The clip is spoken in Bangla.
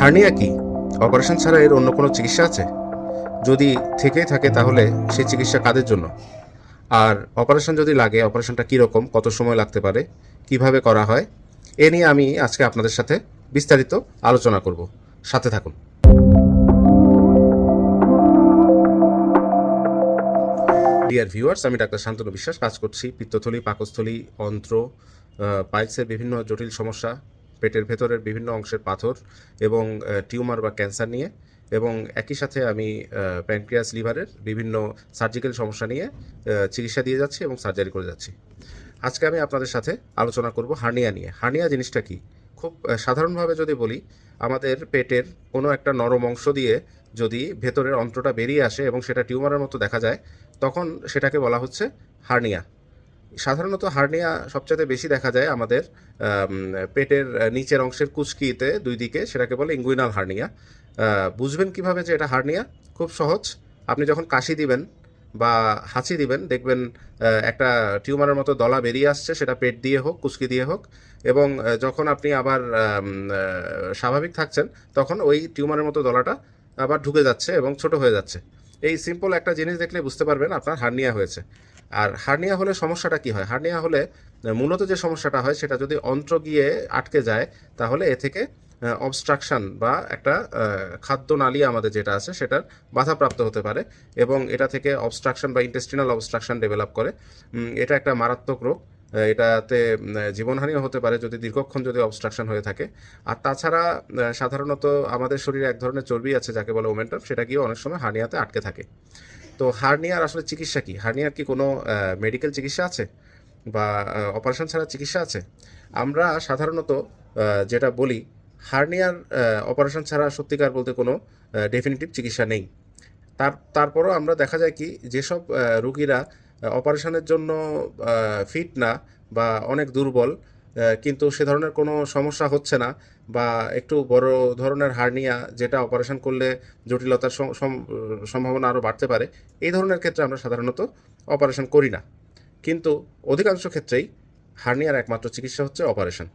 হার্নিয়া কি? অপারেশন ছাড়া এর অন্য কোনো চিকিৎসা আছে? যদি থেকেই থাকে তাহলে সেই চিকিৎসা কাদের জন্য? আর অপারেশন যদি লাগে, অপারেশনটা কীরকম, কত সময় লাগতে পারে, কীভাবে করা হয়, এ নিয়ে আমি আজকে আপনাদের সাথে বিস্তারিত আলোচনা করব। সাথে থাকুন। ডিয়ার ভিউয়ার্স আমি ডাক্তার শান্তনু বিশ্বাস। কাজ করছি পিত্তথলি, পাকস্থলী, অন্ত্র পাইলসের বিভিন্ন জটিল সমস্যা পেটের ভেতরের বিভিন্ন অংশের পাথর এবং টিউমার বা ক্যান্সার নিয়ে এবং একই সাথে আমি প্যানক্রিয়াস লিভারের বিভিন্ন সার্জিক্যাল সমস্যা নিয়ে চিকিৎসা দিয়ে যাচ্ছি এবং সার্জারি করে যাচ্ছি। আজকে আমি আপনাদের সাথে আলোচনা করব হার্নিয়া নিয়ে। হার্নিয়া জিনিসটা কি? খুব সাধারণভাবে যদি বলি, আমাদের পেটের কোনো একটা নরম অংশ দিয়ে যদি ভেতরের অন্ত্রটা বেরিয়ে আসে এবং সেটা টিউমারের মতো দেখা যায়, তখন সেটাকে বলা হচ্ছে হার্নিয়া। সাধারণত হার্নিয়া সবচেয়ে বেশি দেখা যায় আমাদের পেটের নিচের অংশের কুচকিতে দুই দিকে, সেটাকে বলে ইঙ্গুইনাল হার্নিয়া। বুঝবেন কীভাবে যে এটা হার্নিয়া? খুব সহজ। আপনি যখন কাশি দিবেন বা হাঁচি দিবেন, দেখবেন একটা টিউমারের মতো দলা বেরিয়ে আসছে, সেটা পেট দিয়ে হোক, কুচকি দিয়ে হোক এবং যখন আপনি আবার স্বাভাবিক থাকছেন, তখন ওই টিউমারের মতো দলাটা আবার ঢুকে যাচ্ছে এবং ছোট হয়ে যাচ্ছে। এই সিম্পল একটা জিনিস দেখলে বুঝতে পারবেন আপনার হার্নিয়া হয়েছে। আর হার্নিয়া হলে সমস্যাটা কি হয়? হার্নিয়া হলে মূলত যে সমস্যাটা হয় সেটা যদি অন্ত্র গিয়ে আটকে যায় তাহলে এ থেকে অবস্ট্রাকশন বা একটা আহ, খাদ্য নালী আমাদের যেটা আছে সেটার বাধাপ্রাপ্ত হতে পারে এবং এটা থেকে অবস্ট্রাকশন বা ইন্টেস্টিনাল অবস্ট্রাকশন ডেভেলপ করে। এটা একটা মারাত্মক রোগ। এটাতে জীবনহানিও হতে পারে যদি দীর্ঘক্ষণ যদি অবস্ট্রাকশন হয়ে থাকে। আর তাছাড়া সাধারণত আমাদের শরীরে এক ধরনের চর্বি আছে যাকে বলে ওমেন্টাম সেটা গিয়ে অনেক সময় হার্নিয়াতে আটকে থাকে। তো হার্নিয়ার আসলে চিকিৎসা কি? হার্নিয়ার কি কোনো মেডিকেল চিকিৎসা আছে? বা অপারেশন ছাড়া চিকিৎসা আছে? আমরা সাধারণত যেটা বলি হার্নিয়ার অপারেশন ছাড়া সত্যিকার বলতে কোনো ডেফিনিটিভ চিকিৎসা নেই। তার, তারপরও আমরা দেখা যায় কি, যেসব রুগীরা অপারেশনের জন্য ফিট না বা অনেক দুর্বল কিন্তু সে ধরনের কোনো সমস্যা হচ্ছে না বা একটু বড় ধরনের হার্নিয়া যেটা অপারেশন করলে জটিলতার সম- সম- সম্ভাবনা আরও বাড়তে পারে, এই ধরনের ক্ষেত্রে আমরা সাধারণত অপারেশন করি না। কিন্তু অধিকাংশ ক্ষেত্রেই হার্নিয়ার একমাত্র চিকিৎসা হচ্ছে অপারেশন।